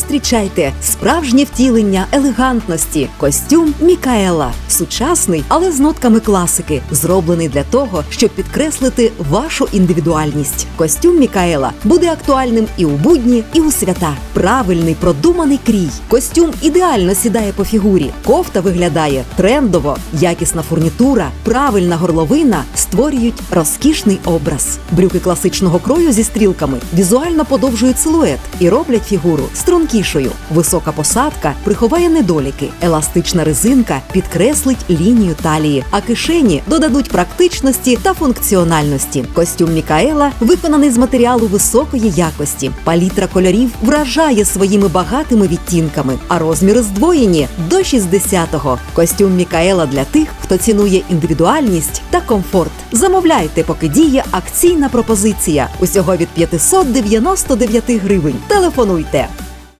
Зустрічайте справжнє втілення елегантності. Костюм Мікаела. Сучасний, але з нотками класики, зроблений для того, щоб підкреслити вашу індивідуальність. Костюм Мікаела буде актуальним і у будні, і у свята. Правильний продуманий крій. Костюм ідеально сідає по фігурі. Кофта виглядає трендово, якісна фурнітура, правильна горловина створюють розкішний образ. Брюки класичного крою зі стрілками візуально подовжують силует і роблять фігуру стрункішою. Висока посадка приховає недоліки. Еластична резинка підкреслить лінію талії, а кишені додадуть практичності та функціональності. Костюм Мікаела виконаний з матеріалу високої якості. Палітра кольорів вражає своїми багатими відтінками, а розміри здвоєні до 60-го. Костюм Мікаела для тих, хто цінує індивідуальність та комфорт. Замовляйте, поки діє акційна пропозиція. Усього від 599 гривень. Телефонуйте.